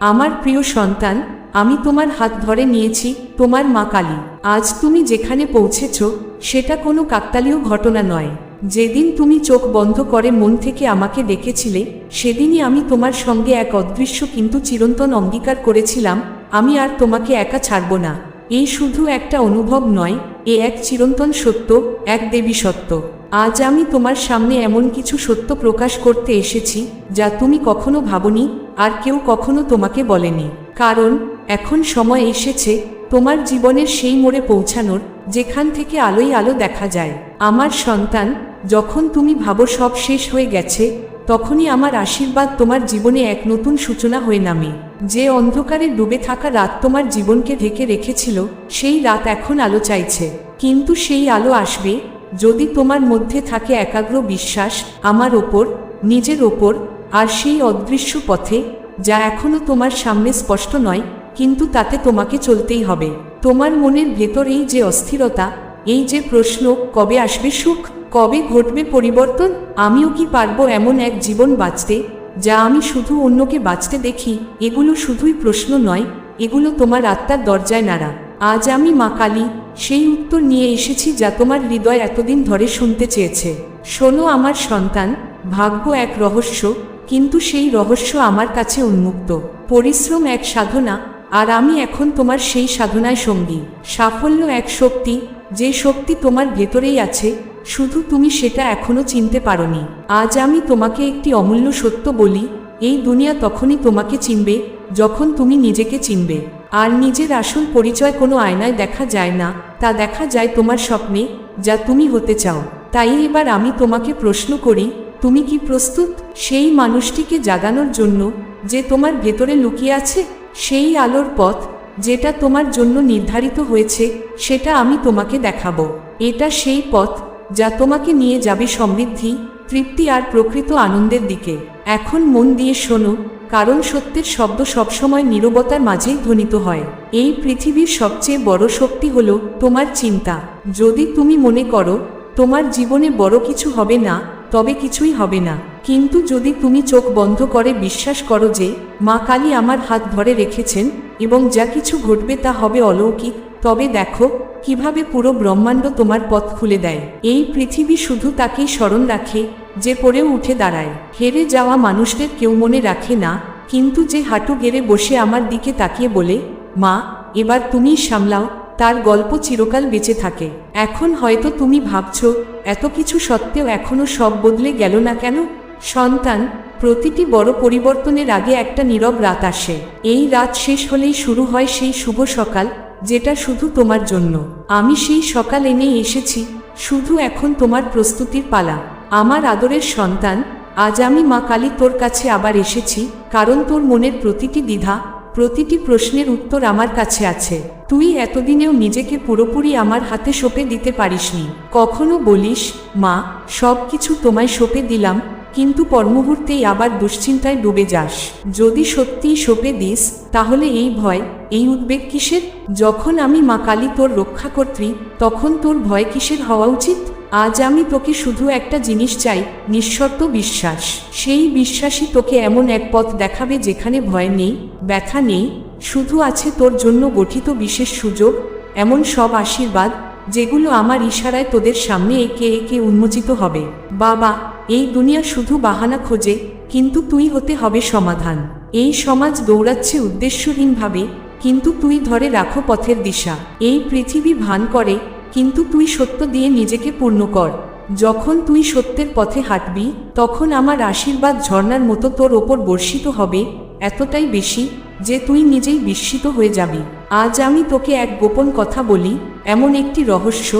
আমার প্রিয় সন্তান, আমি তোমার হাত ধরে নিয়েছি, তোমার মা কালী। আজ তুমি যেখানে পৌঁছেছ, সেটা কোনো কাকতালীয় ঘটনা নয়। যেদিন তুমি চোখ বন্ধ করে মন থেকে আমাকে দেখেছিলে, সেদিনই আমি তোমার সঙ্গে এক অদৃশ্য কিন্তু চিরন্তন অঙ্গীকার করেছিলাম, আমি আর তোমাকে একা ছাড়ব না। এই শুধু একটা অনুভব নয়, এ এক চিরন্তন সত্য, এক দেবী সত্য। আজ আমি তোমার সামনে এমন কিছু সত্য প্রকাশ করতে এসেছি, যা তুমি কখনো ভাবনি, আর কেউ কখনো তোমাকে বলেনি। কারণ, এখন সময় এসেছে, তোমার জীবনের সেই মোড়ে পৌঁছানোর, যেখান থেকে আলোই আলো দেখা যায়। আমার সন্তান, যখন তুমি ভাবো সব শেষ হয়ে গেছে, তখনই আমার আশীর্বাদ তোমার জীবনে এক নতুন সূচনা হয়ে নামে। যে অন্ধকারে ডুবে থাকা রাত তোমার জীবনকে ঢেকে রেখেছিল, সেই রাত এখন আলো চাইছে। কিন্তু সেই আলো আসবে যদি তোমার মধ্যে থাকে একাগ্র বিশ্বাস আমার ওপর, নিজের ওপর, আর সেই অদৃশ্য পথে, যা এখনও তোমার সামনে স্পষ্ট নয়, কিন্তু তাতে তোমাকে চলতেই হবে। তোমার মনের ভেতর এই যে অস্থিরতা, এই যে প্রশ্ন, কবে আসবে সুখ, কবে ঘটবে পরিবর্তন, আমিও কি পারব এমন এক জীবন বাঁচতে, যা আমি শুধু অন্যকে বাঁচতে দেখি, এগুলো শুধুই প্রশ্ন নয়, এগুলো তোমার আত্মার দরজায় নাড়া। আজ আমি মা কালী সেই উত্তর নিয়ে এসেছি যা তোমার হৃদয় এতদিন ধরে শুনতে চেয়েছে। শোনো আমার সন্তান, ভাগ্য এক রহস্য, কিন্তু সেই রহস্য আমার কাছে উন্মুক্ত। পরিশ্রম এক সাধনা, আর আমি এখন তোমার সেই সাধনায় সঙ্গী। সাফল্য এক শক্তি, যে শক্তি তোমার ভেতরেই আছে, শুধু তুমি সেটা এখনও চিনতে পারোনি। আজ আমি তোমাকে একটি অমূল্য সত্য বলি, এই দুনিয়া তখনই তোমাকে চিনবে, যখন তুমি নিজেকে চিনবে। আর নিজের আসল পরিচয় কোনো আয়নায় দেখা যায় না। তা দেখা যায় তোমার স্বপ্নে, যা তুমি হতে চাও। তাই এবার আমি তোমাকে প্রশ্ন করি, তুমি কি প্রস্তুত সেই মানুষটিকে জাগানোর জন্য যে তোমার ভেতরে লুকিয়ে আছে? সেই আলোর পথ যেটা তোমার জন্য নির্ধারিত হয়েছে, সেটা আমি তোমাকে দেখাবো। এটা সেই পথ যা তোমাকে নিয়ে যাবে সমৃদ্ধি, তৃপ্তি আর প্রকৃত আনন্দের দিকে। এখন মন দিয়ে শোনো কারণ সত্যের শব্দ সবসময় নীরবতার মাঝেই ধ্বনিত হয়। এই পৃথিবীর সবচেয়ে বড় শক্তি হল তোমার চিন্তা। যদি তুমি মনে করো, তোমার জীবনে বড় কিছু হবে না, তবে কিছুই হবে না। কিন্তু যদি তুমি চোখ বন্ধ করে বিশ্বাস করো যে, মা কালী আমার হাত ধরে রেখেছেন এবং যা কিছু ঘটবে তা হবে অলৌকিক, তবে দেখো, কীভাবে পুরো ব্রহ্মাণ্ড তোমার পথ খুলে দেয়। এই পৃথিবী শুধু তাকেই স্মরণ রাখে যে পড়েও উঠে দাঁড়ায়। হেরে যাওয়া মানুষদের কেউ মনে রাখে না, কিন্তু যে হাঁটু গেড়ে বসে আমার দিকে তাকিয়ে বলে, মা, এবার তুমিই সামলাও। তার গল্প চিরকাল বেঁচে থাকে। এখন হয়তো তুমি ভাবছ, এত কিছু সত্ত্বেও এখনও সব বদলে গেল না কেন? সন্তান, প্রতিটি বড় পরিবর্তনের আগে একটা নীরব রাত আসে। এই রাত শেষ হলেই শুরু হয় সেই শুভ সকাল, যেটা শুধু তোমার জন্য। আমি সেই সকাল এনে এসেছি, শুধু এখন তোমার প্রস্তুতির পালা। আমার আদরের সন্তান, আজ আমি মা কালী তোর কাছে আবার এসেছি, কারণ তোর মনের প্রতিটি দ্বিধা, প্রতিটি প্রশ্নের উত্তর আমার কাছে আছে। তুই এতদিনেও নিজেকে পুরোপুরি আমার হাতে সঁপে দিতে পারিসনি। কখনো বলিস, মা, সব কিছু তোমায় সঁপে দিলাম, কিন্তু পরমুহূর্তেই আবার দুশ্চিন্তায় ডুবে যাস। যদি সত্যিই সঁপে দিস, তাহলে এই ভয়, এই উদ্বেগ কিসের? যখন আমি মা কালী তোর রক্ষাকর্ত্রী, তখন তোর ভয় কিসের হওয়া উচিত? আজ আমি তোকে শুধু একটা জিনিস চাই, নিঃশর্ত বিশ্বাস। সেই বিশ্বাসই তোকে এমন এক পথ দেখাবে যেখানে ভয় নেই, ব্যথা নেই, শুধু আছে তোর জন্য গঠিত বিশেষ সুযোগ, এমন সব আশীর্বাদ, যেগুলো আমার ইশারায় তোদের সামনে একে একে উন্মোচিত হবে। বাবা, এই দুনিয়া শুধু বাহানা খোঁজে, কিন্তু তুই হতে হবে সমাধান। এই সমাজ দৌড়াচ্ছে উদ্দেশ্যহীনভাবে, কিন্তু তুই ধরে রাখো পথের দিশা। এই পৃথিবী ভান করে কিন্তু তুই সত্য দিয়ে নিজেকে পূর্ণ কর। যখন তুই সত্যের পথে হাঁটবি, তখন আমার আশীর্বাদ ঝর্নার মতো তোর ওপর বর্ষিত হবে, এতটাই বেশি যে তুই নিজেই বিস্মিত হয়ে যাবি। আজ আমি তোকে এক গোপন কথা বলি, এমন একটি রহস্য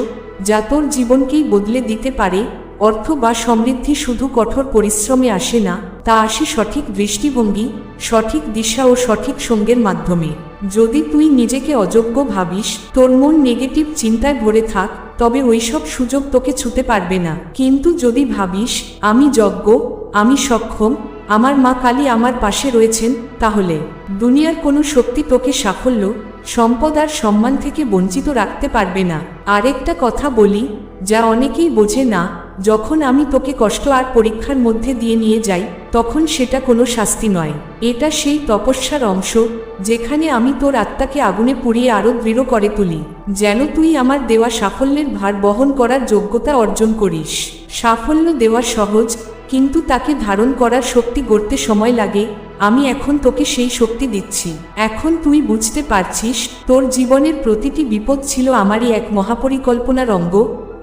যা তোর জীবনকেই বদলে দিতে পারে অর্থ বা সমৃদ্ধি শুধু কঠোর পরিশ্রমে আসে না, তা আসে সঠিক দৃষ্টিভঙ্গি, সঠিক দিশা ও সঠিক সঙ্গের মাধ্যমে। যদি তুই নিজেকে অযোগ্য ভাবিস, তোর মন নেগেটিভ চিন্তায় ভরে থাক, তবে ওইসব সুযোগ তোকে ছুতে পারবে না। কিন্তু যদি ভাবিস, আমি যজ্ঞ আমি সক্ষম, আমার মা কালী আমার পাশে রয়েছেন, তাহলে দুনিয়ার কোনো শক্তি তোকে সাফল্য, সম্পদ আর সম্মান থেকে বঞ্চিত রাখতে পারবে না। আরেকটা কথা বলি, যা অনেকেই বোঝে না যখন আমি তোকে কষ্ট আর পরীক্ষার মধ্যে দিয়ে নিয়ে যাই, তখন সেটা কোনো শাস্তি নয়। এটা সেই তপস্যার অংশ, যেখানে আমি তোর আত্মাকে আগুনে পুড়িয়ে আরও দৃঢ় করে তুলি, যেন তুই আমার দেওয়া সাফল্যের ভার বহন করার যোগ্যতা অর্জন করিস। সাফল্য দেওয়া সহজ, কিন্তু তাকে ধারণ করার শক্তি গড়তে সময় লাগে, আমি এখন তোকে সেই শক্তি দিচ্ছি। এখন তুই বুঝতে পারছিস, তোর জীবনের প্রতিটি বিপদ ছিল আমারই এক মহাপরিকল্পনার অঙ্গ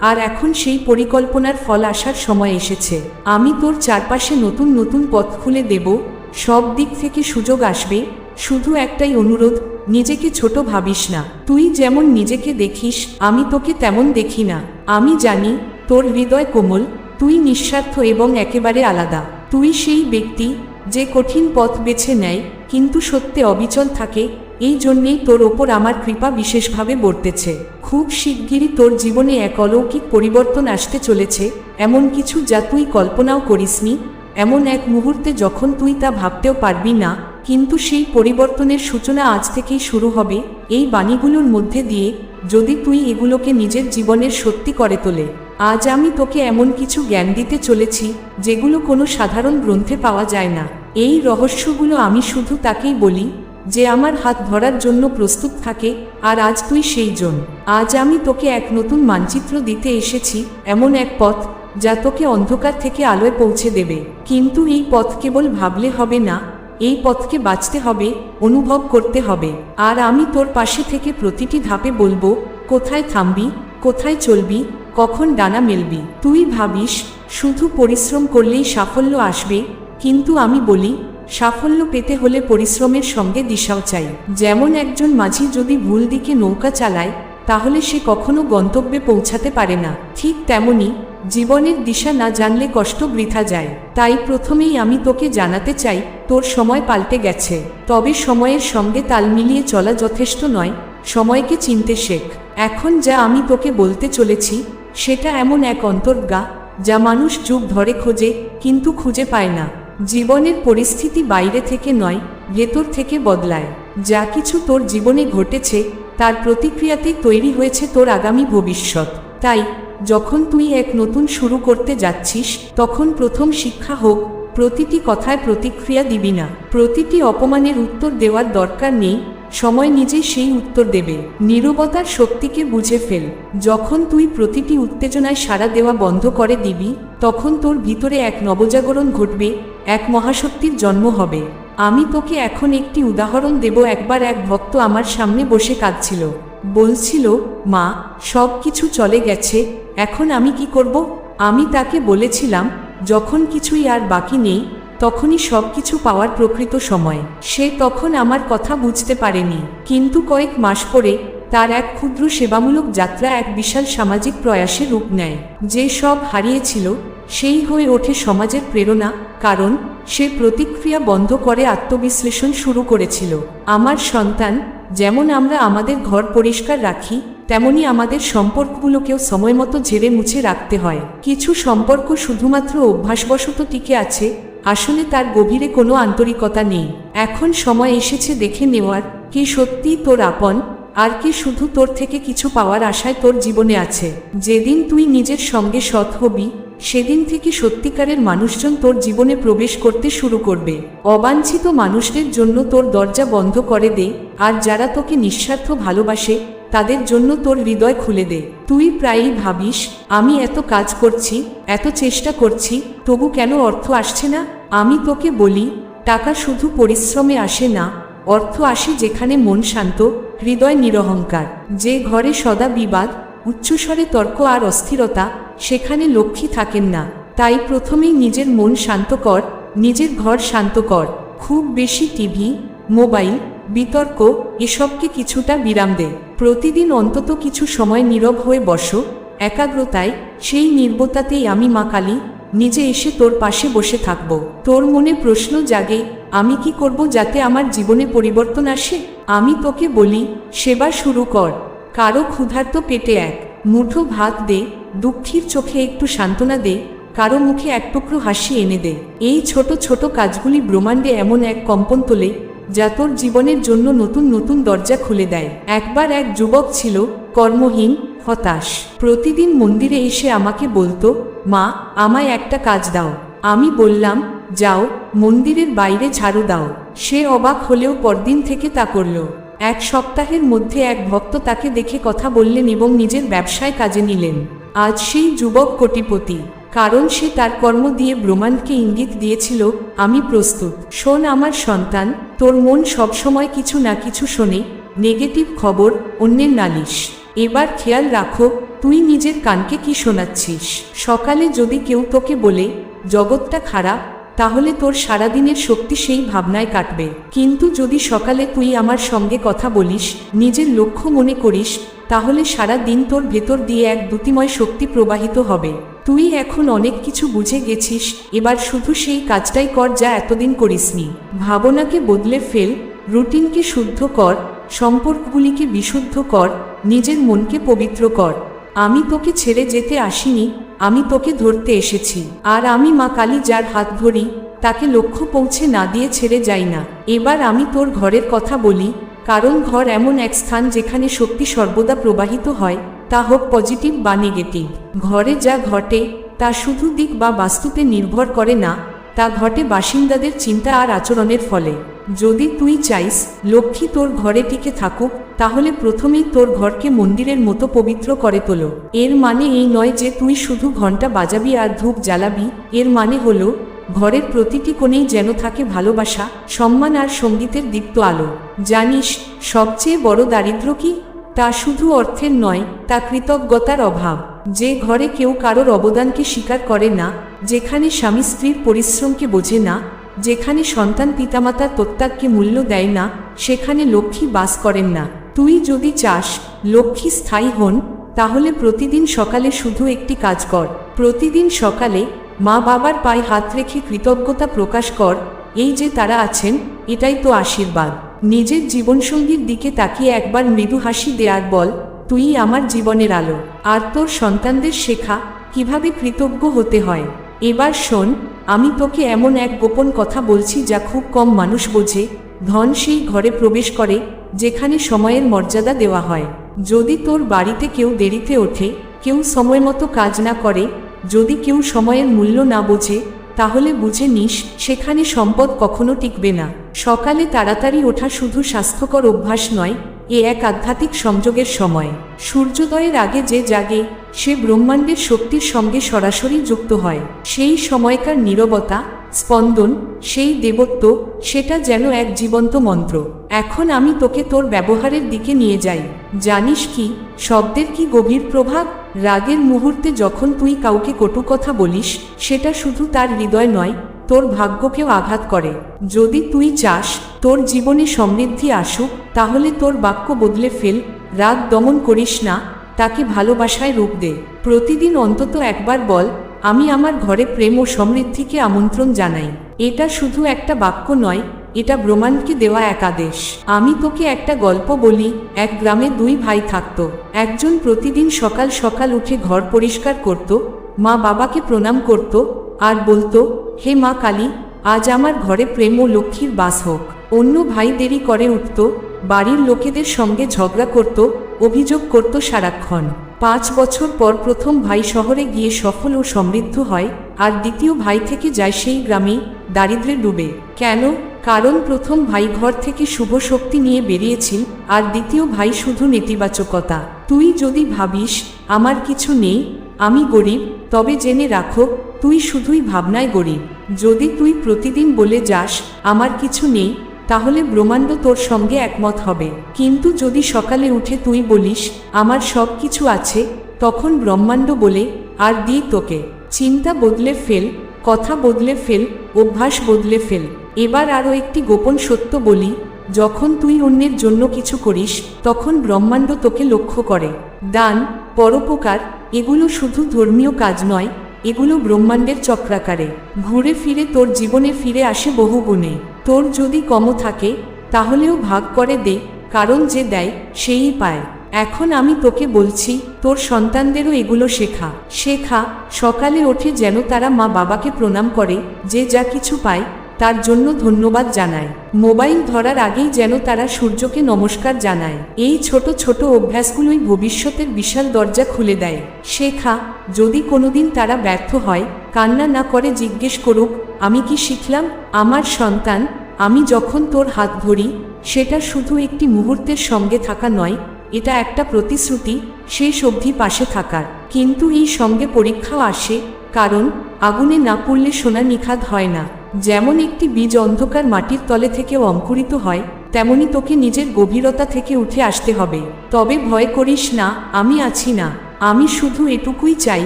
আর এখন সেই পরিকল্পনার ফল আসার সময় এসেছে। আমি তোর চারপাশে নতুন নতুন পথ খুলে দেব, সব দিক থেকে সুযোগ আসবে, শুধু একটাই অনুরোধ, নিজেকে ছোট ভাবিস না। তুই যেমন নিজেকে দেখিস, আমি তোকে তেমন দেখি না। আমি জানি, তোর হৃদয় কোমল, তুই নিঃস্বার্থ এবং একেবারে আলাদা। তুই সেই ব্যক্তি, যে কঠিন পথ বেছে নেয়, কিন্তু সত্যে অবিচল থাকে এই জন্যেই তোর ওপর আমার কৃপা বিশেষভাবে বর্তেছে। খুব শিগগিরই তোর জীবনে এক অলৌকিক পরিবর্তন আসতে চলেছে, এমন কিছু যা তুই কল্পনাও করিসনি, এমন এক মুহূর্তে যখন তুই তা ভাবতেও পারবি না, কিন্তু সেই পরিবর্তনের সূচনা আজ থেকেই শুরু হবে, এই বাণীগুলোর মধ্যে দিয়ে, যদি তুই এগুলোকে নিজের জীবনের সত্যি করে তোলে। আজ আমি তোকে এমন কিছু জ্ঞান দিতে চলেছি, যেগুলো কোনো সাধারণ গ্রন্থে পাওয়া যায় না। এই রহস্যগুলো আমি শুধু তাকেই বলি যে আমার হাত ধরার জন্য প্রস্তুত থাকে, আর আজ তুই সেই জন। আজ আমি তোকে এক নতুন মানচিত্র দিতে এসেছি, এমন এক পথ, যা তোকে অন্ধকার থেকে আলোয় পৌঁছে দেবে। কিন্তু এই পথ কেবল ভাবলে হবে না, এই পথকে বাঁচতে হবে, অনুভব করতে হবে। আর আমি তোর পাশে থেকে প্রতিটি ধাপে বলব, কোথায় থামবি, কোথায় চলবি, কখন ডানা মেলবি। তুই ভাবিস, শুধু পরিশ্রম করলেই সাফল্য আসবে, কিন্তু আমি বলি সাফল্য পেতে হলে পরিশ্রমের সঙ্গে দিশাও চাই। যেমন একজন মাঝি যদি ভুল দিকে নৌকা চালায়, তাহলে সে কখনো গন্তব্যে পৌঁছাতে পারে না। ঠিক তেমনি, জীবনের দিশা না জানলে কষ্ট বৃথা যায়। তাই প্রথমেই আমি তোকে জানাতে চাই, তোর সময় পাল্টে গেছে। তবে সময়ের সঙ্গে তাল মিলিয়ে চলা যথেষ্ট নয়, সময়কে চিনতে শেখ। এখন যা আমি তোকে বলতে চলেছি, সেটা এমন এক অন্তর্গা যা মানুষ যুগ ধরে খোঁজে, কিন্তু খুঁজে পায় না। জীবনের পরিস্থিতি বাইরে থেকে নয়, ভেতর থেকে বদলায়। যা কিছু তোর জীবনে ঘটেছে, তার প্রতিক্রিয়াতেই তৈরি হয়েছে তোর আগামী ভবিষ্যৎ। তাই, যখন তুই এক নতুন শুরু করতে যাচ্ছিস, তখন প্রথম শিক্ষা হোক, প্রতিটি কথায় প্রতিক্রিয়া দিবি না। প্রতিটি অপমানের উত্তর দেওয়ার দরকার নেই, সময় নিজেই সেই উত্তর দেবে। নীরবতার শক্তিকে বুঝে ফেল। যখন তুই প্রতিটি উত্তেজনায় সাড়া দেওয়া বন্ধ করে দিবি তখন তোর ভিতরে এক নবজাগরণ ঘটবে, এক মহাশক্তির জন্ম হবে। আমি তোকে এখন একটি উদাহরণ দেব, একবার এক ভক্ত আমার সামনে বসে কাঁদছিল। বলছিল, মা, সব কিছু চলে গেছে, এখন আমি কি করব? আমি তাকে বলেছিলাম, যখন কিছুই আর বাকি নেই, তখনই সব কিছু পাওয়ার প্রকৃত সময়। সে তখন আমার কথা বুঝতে পারেনি। কিন্তু কয়েক মাস পরে তার এক ক্ষুদ্র সেবামূলক যাত্রা এক বিশাল সামাজিক প্রয়াসে রূপ নেয়। যে সব হারিয়েছিল, সেই হয়ে ওঠে সমাজের প্রেরণা, কারণ সে প্রতিক্রিয়া বন্ধ করে আত্মবিশ্লেষণ শুরু করেছিল। আমার সন্তান, যেমন আমরা আমাদের ঘর পরিষ্কার রাখি, তেমনি আমাদের সম্পর্কগুলোকেও সময়মতো ঝেড়ে মুছে রাখতে হয়। কিছু সম্পর্ক শুধুমাত্র অভ্যাসবশত টিকে আছে, আসলে তার গভীরে কোনো আন্তরিকতা নেই। এখন সময় এসেছে দেখে নেওয়ার, কি সত্যিই তোর আপন? আর কি শুধু তোর থেকে কিছু পাওয়ার আশায় তোর জীবনে আছে। যেদিন তুই নিজের সঙ্গে সৎ হবি, সেদিন থেকে সত্যিকারের মানুষজন তোর জীবনে প্রবেশ করতে শুরু করবে। অবাঞ্ছিত মানুষদের জন্য তোর দরজা বন্ধ করে দে, আর যারা তোকে নিঃস্বার্থ ভালোবাসে, তাদের জন্য তোর হৃদয় খুলে দে। তুই প্রায়ই ভাবিস, আমি এত কাজ করছি, এত চেষ্টা করছি, তবু কেন অর্থ আসছে না? আমি তোকে বলি, টাকা শুধু পরিশ্রমে আসে না অর্থ আসে যেখানে মন শান্ত, হৃদয় নিরহংকার। যে ঘরে সদা বিবাদ, উচ্চস্বরে তর্ক আর অস্থিরতা, সেখানে লক্ষ্মী থাকেন না। তাই প্রথমেই নিজের মন শান্ত কর, নিজের ঘর শান্ত কর। খুব বেশি টিভি, মোবাইল, বিতর্ক, এসবকে কিছুটা বিরাম দে। প্রতিদিন অন্তত কিছু সময় নীরব হয়ে বসো। একাগ্রতায়, সেই নির্বতাতেই আমি মা কালী নিজে এসে তোর পাশে বসে থাকব। তোর মনে প্রশ্ন জাগে, আমি কি করব যাতে আমার জীবনে পরিবর্তন আসে? আমি তোকে বলি, সেবা শুরু কর। কারও ক্ষুধার্ত পেটে এক। মুঠো ভাত দে, দুঃখীর চোখে একটু সান্ত্বনা দে, কারও মুখে এক টুকরো হাসি এনে দে। এই ছোট ছোট কাজগুলি ব্রহ্মাণ্ডে এমন এক কম্পন তোলে, যা তোর জীবনের জন্য নতুন নতুন দরজা খুলে দেয়। একবার এক যুবক ছিল, কর্মহীন হতাশ। প্রতিদিন মন্দিরে এসে আমাকে বলতো, মা, আমায় একটা কাজ দাও। আমি বললাম, যাও, মন্দিরের বাইরে ঝাড়ু দাও। সে অবাক হলেও পরদিন থেকে তা করল। এক সপ্তাহের মধ্যে এক ভক্ত তাকে দেখে কথা বললেন এবং নিজের ব্যবসায় কাজে নিলেন। আজ সেই যুবক কোটিপতি। কারণ সে তার কর্ম দিয়ে ব্রহ্মাণ্ডকে ইঙ্গিত দিয়েছিল, আমি প্রস্তুত। শোন আমার সন্তান, তোর মন সবসময় কিছু না কিছু শোনে, নেগেটিভ খবর, অন্যের নালিশ। এবার খেয়াল রাখো, তুই নিজের কানকে কি শোনাচ্ছিস? সকালে যদি কেউ তোকে বলে, জগৎটা খারাপ তাহলে তোর সারাদিনের শক্তি সেই ভাবনায় কাটবে। কিন্তু যদি সকালে তুই আমার সঙ্গে কথা বলিস, নিজের লক্ষ্য মনে করিস, তাহলে সারা দিন তোর ভেতর দিয়ে এক দ্যুতিময় শক্তি প্রবাহিত হবে। তুই এখন অনেক কিছু বুঝে গেছিস, এবার শুধু সেই কাজটাই কর যা এতদিন করিসনি। ভাবনাকে বদলে ফেল, রুটিনকে শুদ্ধ কর, সম্পর্কগুলিকে বিশুদ্ধ কর নিজের মনকে পবিত্র কর। আমি তোকে ছেড়ে যেতে আসিনি, আমি তোকে ধরতে এসেছি। আর আমি মা কালী যার হাত ধরি, তাকে লক্ষ্য পৌঁছে না দিয়ে ছেড়ে যাই না। এবার আমি তোর ঘরের কথা বলি, কারণ ঘর এমন এক স্থান যেখানে শক্তি সর্বদা প্রবাহিত হয়, তা হোক পজিটিভ বা নেগেটিভ। ঘরে যা ঘটে, তা শুধু দিক বা বাস্তুতে নির্ভর করে না, তা ঘটে বাসিন্দাদের চিন্তা আর আচরণের ফলে। যদি তুই চাইস লক্ষ্মী তোর ঘরে টিকে থাকুক, তাহলে প্রথমেই তোর ঘরকে মন্দিরের মতো পবিত্র করে তোলো। এর মানে এই নয় যে তুই শুধু ঘণ্টা বাজাবি আর ধূপ জ্বালাবি, এর মানে হলো ঘরের প্রতিটি কোণেই যেন থাকে ভালোবাসা, সম্মান আর সঙ্গীতের দীপ্ত আলো। জানিস, সবচেয়ে বড় দারিদ্র কি? তা শুধু অর্থের নয়, তা কৃতজ্ঞতার অভাব। যে ঘরে কেউ কারোর অবদানকে স্বীকার করে না, যেখানে স্বামী স্ত্রীর পরিশ্রমকে বোঝে না যেখানে সন্তান পিতামাতার প্রত্যাগকে মূল্য দেয় না, সেখানে লক্ষ্মী বাস করেন না। তুই যদি চাস লক্ষ্মী স্থায়ী হন, তাহলে প্রতিদিন সকালে শুধু একটি কাজ কর। প্রতিদিন সকালে মা বাবার পায়ে হাত রেখে কৃতজ্ঞতা প্রকাশ কর, এই যে তারা আছেন, এটাই তো আশীর্বাদ। নিজের জীবনসঙ্গীর দিকে তাকিয়ে একবার মৃদু হাসি দেয়ার বল, তুই আমার জীবনের আলো। আর তোর সন্তানদের শেখা কীভাবে কৃতজ্ঞ হতে হয়। এবার শোন আমি তোকে এমন এক গোপন কথা বলছি যা খুব কম মানুষ বোঝে। ধন সেই ঘরে প্রবেশ করে, যেখানে সময়ের মর্যাদা দেওয়া হয়। যদি তোর বাড়িতে কেউ দেরিতে ওঠে, কেউ সময় মতো কাজ না করে, যদি কেউ সময়ের মূল্য না বোঝে, তাহলে বুঝে নিস, সেখানে সম্পদ কখনো টিকবে না। সকালে তাড়াতাড়ি ওঠা শুধু স্বাস্থ্যকর অভ্যাস নয়, এ এক আধ্যাত্মিক সংযোগের সময়। সূর্যোদয়ের আগে যে জাগে, সে ব্রহ্মাণ্ডের শক্তির সঙ্গে সরাসরি যুক্ত হয়। সেই সময়কার নীরবতা, স্পন্দন, সেই দেবত্ব, সেটা যেন এক জীবন্ত মন্ত্র। এখন আমি তোকে তোর ব্যবহারের দিকে নিয়ে যাই। জানিস কি, শব্দের কি গভীর প্রভাব? রাগের মুহূর্তে যখন তুই কাউকে কটু কথা বলিস, সেটা শুধু তার হৃদয় নয় তোর ভাগ্যকেও আঘাত করে। যদি তুই চাস তোর জীবনে সমৃদ্ধি আসুক, তাহলে তোর বাক্য বদলে ফেল, রাগ দমন করিস না, তাকে ভালোবাসায় রূপ দে। প্রতিদিন অন্তত একবার বল, আমি আমার ঘরে প্রেম ও সমৃদ্ধিকে আমন্ত্রণ জানাই। এটা শুধু একটা বাক্য নয়, এটা ব্রহ্মাণ্ডকে দেওয়া এক আদেশ। আমি তোকে একটা গল্প বলি, এক গ্রামে দুই ভাই থাকতো। একজন প্রতিদিন সকাল সকাল উঠে ঘর পরিষ্কার করত, মা বাবাকে প্রণাম করত আর বলতো, হে মা কালী, আজ আমার ঘরে প্রেম ও লক্ষ্মীর বাস হোক। অন্য ভাই দেরি করে উঠত, বাড়ির লোকেদের সঙ্গে ঝগড়া করত, অভিযোগ করত সারাক্ষণ। পাঁচ বছর পর প্রথম ভাই শহরে গিয়ে সফল ও সমৃদ্ধ হয়, আর দ্বিতীয় ভাই থেকে যায় সেই গ্রামেই দারিদ্রে ডুবে। কেন? কারণ প্রথম ভাই ঘর থেকে শুভ শক্তি নিয়ে বেরিয়েছিল, আর দ্বিতীয় ভাই শুধু নেতিবাচকতা। তুই যদি ভাবিস, আমার কিছু নেই আমি গরিব, তবে জেনে রাখো, তুই শুধুই ভাবনায় গরিব। যদি তুই প্রতিদিন বলে যাস, আমার কিছু নেই, তাহলে ব্রহ্মাণ্ড তোর সঙ্গে একমত হবে। কিন্তু যদি সকালে উঠে তুই বলিস, আমার সব কিছু আছে, তখন ব্রহ্মাণ্ড বলে, আর দিই তোকে। চিন্তা বদলে ফেল, কথা বদলে ফেল, অভ্যাস বদলে ফেল। এবার আরও একটি গোপন সত্য বলি, যখন তুই অন্যের জন্য কিছু করিস, তখন ব্রহ্মাণ্ড তোকে লক্ষ্য করে। দান, পরোপকার এগুলো শুধু ধর্মীয় কাজ নয়, এগুলো ব্রহ্মাণ্ডের চক্রাকারে। ঘুরে ফিরে তোর জীবনে ফিরে আসে বহু গুণে তোর যদি কমও থাকে, তাহলেও ভাগ করে দে, কারণ যে দেয়, সেই পায়। এখন আমি তোকে বলছি, তোর সন্তানদেরও এগুলো শেখা। শেখা, সকালে ওঠে যেন তারা মা বাবাকে প্রণাম করে, যে যা কিছু পায় তার জন্য ধন্যবাদ জানায়। মোবাইল ধরার আগেই যেন তারা সূর্যকে নমস্কার জানায়। এই ছোট ছোট অভ্যাসগুলোই ভবিষ্যতের বিশাল দরজা খুলে দেয়। শেখা, যদি কোনোদিন তারা ব্যর্থ হয়, কান্না না করে জিজ্ঞেস করুক, আমি কি শিখলাম? আমার সন্তান, আমি যখন তোর হাত ধরি, সেটা শুধু একটি মুহূর্তের সঙ্গে থাকা নয়, এটা একটা প্রতিশ্রুতি, শেষ অবধি পাশে থাকার। কিন্তু এই সঙ্গে পরীক্ষাও আসে, কারণ আগুনে না পড়লে সোনা নিখাত হয় না। যেমন একটি বীজ অন্ধকার মাটির তলে থেকেও অঙ্কুরিত হয়, তেমনি তোকে নিজের গভীরতা থেকে উঠে আসতে হবে। তবে ভয় করিস না, আমি আছি না। আমি শুধু এটুকুই চাই,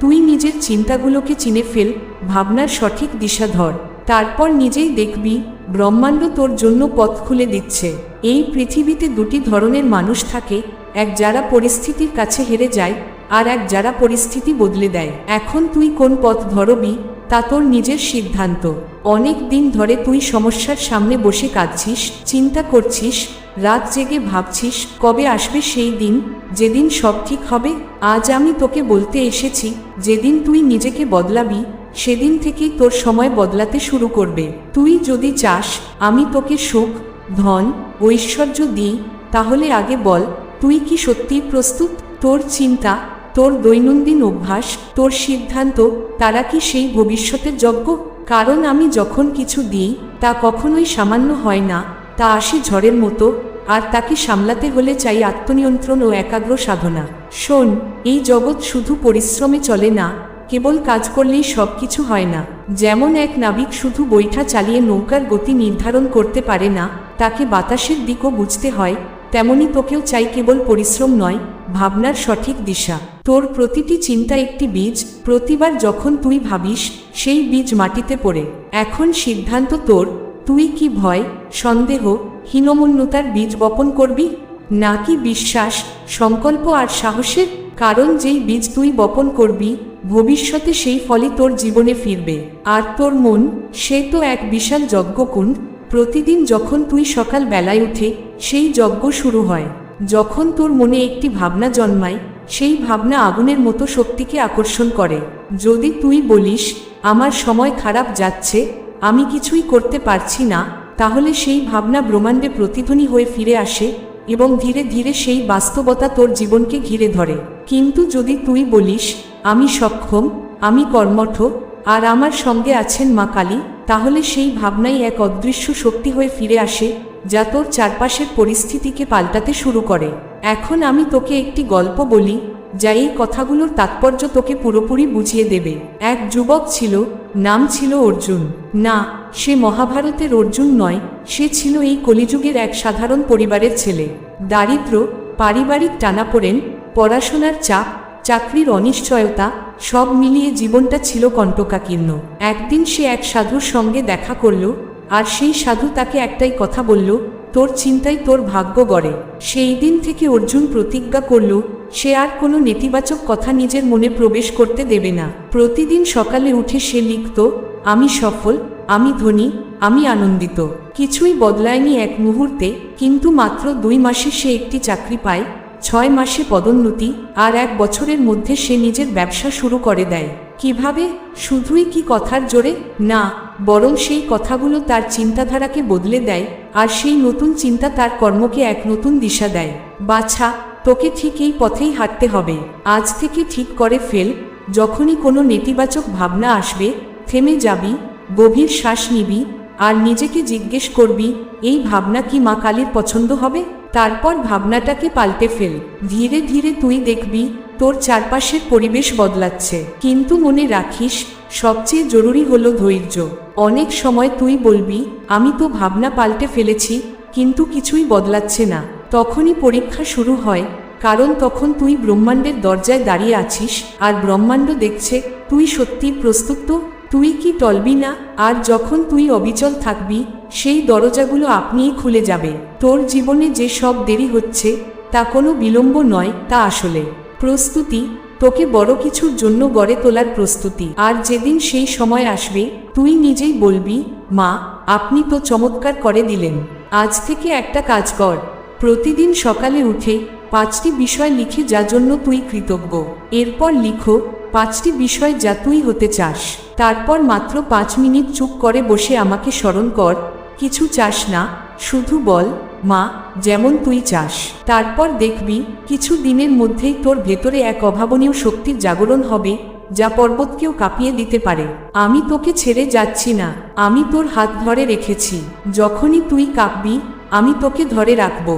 তুই নিজের চিন্তাগুলোকে চিনে ফেল, ভাবনার সঠিক দিশা ধর। তারপর নিজেই দেখবি, ব্রহ্মাণ্ড তোর জন্য পথ খুলে দিচ্ছে। এই পৃথিবীতে দুটি ধরনের মানুষ থাকে, এক যারা পরিস্থিতির কাছে হেরে যায় আর এক যারা পরিস্থিতি বদলে দেয়। এখন তুই কোন পথ ধরবি? তা তোর নিজের সিদ্ধান্ত। অনেক দিন ধরে তুই সমস্যার সামনে বসে কাঁদছিস, চিন্তা করছিস, রাত জেগে ভাবছিস, কবে আসবে সেই দিন? যেদিন সব ঠিক হবে, আজ আমি তোকে বলতে এসেছি, যেদিন তুই নিজেকে বদলাবি, সেদিন থেকেই তোর সময় বদলাতে শুরু করবে। তুই যদি চাস, আমি তোকে সুখ, ধন, ঐশ্বর্য দিই, তাহলে আগে বল, তুই কি সত্যিই প্রস্তুত? তোর চিন্তা তোর দৈনন্দিন অভ্যাস, তোর সিদ্ধান্ত, তারা কি সেই ভবিষ্যতের যজ্ঞ কারণ আমি যখন কিছু দিই, তা কখনোই সামান্য হয় না, তা আসি ঝড়ের মতো, আর তাকে সামলাতে হলে চাই আত্মনিয়ন্ত্রণ ও একাগ্র সাধনা। শোন, এই জগৎ শুধু পরিশ্রমে চলে না, কেবল কাজ করলেই সব কিছু হয় না। যেমন এক নাবিক শুধু বৈঠা চালিয়ে নৌকার গতি নির্ধারণ করতে পারে না, তাকে বাতাসের দিকও বুঝতে হয় তেমনি তোকেও চাই কেবল পরিশ্রম নয়, ভাবনার সঠিক দিশা। তোর প্রতিটি চিন্তা একটি বীজ, প্রতিবার যখন তুই ভাবিস, সেই বীজ মাটিতে পড়ে। এখন সিদ্ধান্ত তোর, তুই কি ভয়, সন্দেহ, হীনমন্যতার বীজ বপন করবি? নাকি বিশ্বাস, সংকল্প আর সাহসের কারণ যেই বীজ তুই বপন করবি, ভবিষ্যতে সেই ফলই তোর জীবনে ফিরবে। আর তোর মন, সে তো এক বিশাল যজ্ঞকুণ্ড প্রতিদিন যখন তুই সকাল বেলায় উঠে সেই যজ্ঞ শুরু হয়, যখন তোর মনে একটি ভাবনা জন্মায়, সেই ভাবনা আগুনের মতো শক্তিকে আকর্ষণ করে। যদি তুই বলিস, আমার সময় খারাপ যাচ্ছে, আমি কিছুই করতে পারছি না, তাহলে সেই ভাবনা ব্রহ্মাণ্ডে প্রতিধ্বনি হয়ে ফিরে আসে এবং ধীরে ধীরে সেই বাস্তবতা তোর জীবনকে ঘিরে ধরে। কিন্তু যদি তুই বলিস, আমি সক্ষম, আমি কর্মঠ আর আমার সঙ্গে আছেন মা কালী, তাহলে সেই ভাবনাই এক অদৃশ্য শক্তি হয়ে ফিরে আসে, যা তোর চারপাশের পরিস্থিতিকে পাল্টাতে শুরু করে। এখন আমি তোকে একটি গল্প বলি, যা এই কথাগুলোর তাৎপর্য তোকে পুরোপুরি বুঝিয়ে দেবে। এক যুবক ছিল, নাম ছিল অর্জুন। না, সে মহাভারতের অর্জুন নয়, সে ছিল এই কলিযুগের এক সাধারণ পরিবারের ছেলে। দারিদ্র, পারিবারিক টানাপোড়েন, পড়াশোনার চাপ চাকরির অনিশ্চয়তা সব মিলিয়ে জীবনটা ছিল কণ্টকাকীর্ণ। একদিন সে এক সাধুর সঙ্গে দেখা করল, আর সেই সাধু তাকে একটাই কথা বলল, তোর চিন্তাই তোর ভাগ্য গড়ে। সেই দিন থেকে অর্জুন প্রতিজ্ঞা করল, সে আর কোনো নেতিবাচক কথা নিজের মনে প্রবেশ করতে দেবে না। প্রতিদিন সকালে উঠে সে লিখত, আমি সফল, আমি ধনী, আমি আনন্দিত। কিছুই বদলায়নি এক মুহূর্তে, কিন্তু মাত্র দুই মাসে সে একটি চাকরি পায় ছয় মাসে পদোন্নতি আর এক বছরের মধ্যে সে নিজের ব্যবসা শুরু করে দেয়। কীভাবে? শুধুই কি কথার জোরে? না, বরং সেই কথাগুলো তার চিন্তাধারাকে বদলে দেয় আর সেই নতুন চিন্তা তার কর্মকে এক নতুন দিশা দেয়। বাছা, তোকে ঠিক এই পথেই হাঁটতে হবে। আজ থেকে ঠিক করে ফেল, যখনই কোনো নেতিবাচক ভাবনা আসবে, থেমে যাবি, গভীর শ্বাস নিবি আর নিজেকে জিজ্ঞেস করবি, এই ভাবনা কি মা কালীর পছন্দ হবে? তারপর ভাবনাটাকে পাল্টে ফেল। ধীরে ধীরে তুই দেখবি, তোর চারপাশের পরিবেশ বদলাচ্ছে। কিন্তু মনে রাখিস, সবচেয়ে জরুরি হলো ধৈর্য। অনেক সময় তুই বলবি, আমি তো ভাবনা পাল্টে ফেলেছি, কিন্তু কিছুই বদলাচ্ছে না। তখনই পরীক্ষা শুরু হয়, কারণ তখন তুই ব্রহ্মাণ্ডের দরজায় দাঁড়িয়ে আছিস, আর ব্রহ্মাণ্ড দেখছে, তুই সত্যি প্রস্তুত তো? তুই কি টলবি না? আর যখন তুই অবিচল থাকবি, সেই দরজাগুলো আপনিই খুলে যাবে। তোর জীবনে যে সব দেরি হচ্ছে, তা কোনো বিলম্ব নয়, তা আসলে। প্রস্তুতি, তোকে বড় কিছুর জন্য গড়ে তোলার প্রস্তুতি। আর যেদিন সেই সময় আসবে, তুই নিজেই বলবি, মা, আপনি তো চমৎকার করে দিলেন। আজ থেকে একটা কাজ কর। প্রতিদিন সকালে উঠে পাঁচটি বিষয় লিখে যা জন্য তুই কৃতজ্ঞ। এরপর লিখো পাঁচটি বিষয় যা তুই হতে চাস। তারপর মাত্র পাঁচ মিনিট চুপ করে বসে আমাকে স্মরণ কর, কিছু চাস না, শুধু বল, মা, যেমন তুই চাস। তারপর দেখবি, কিছু দিনের মধ্যেই তোর ভেতরে এক অভাবনীয় শক্তির জাগরণ হবে, যা পর্বতকেও কাঁপিয়ে দিতে পারে। আমি তোকে ছেড়ে যাচ্ছি না, আমি তোর হাত ধরে রেখেছি। যখনই তুই কাঁপবি, আমি তোকে ধরে রাখব।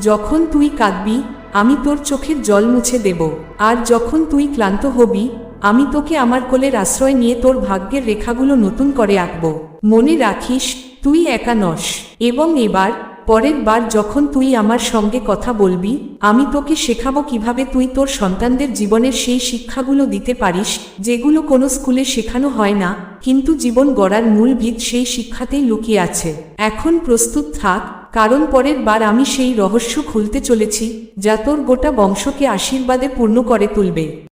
যখন তুই কাঁদবি, আমি তোর চোখের জল মুছে দেব। আর যখন তুই ক্লান্ত হবি আমি তোকে আমার কোলের আশ্রয় নিয়ে তোর ভাগ্যের রেখাগুলো নতুন করে আঁকব। মনে রাখিস, তুই একা নস। এবং এবার, পরের বার যখন তুই আমার সঙ্গে কথা বলবি, আমি তোকে শেখাবো কীভাবে তুই তোর সন্তানদের জীবনের সেই শিক্ষাগুলো দিতে পারিস, যেগুলো কোনো স্কুলে শেখানো হয় না, কিন্তু জীবন গড়ার মূল ভিত সেই শিক্ষাতেই লুকিয়ে আছে। এখন প্রস্তুত থাক, কারণ পরের বার আমি সেই রহস্য খুলতে চলেছি, যা তোর গোটা বংশকে আশীর্বাদে পূর্ণ করে তুলবে।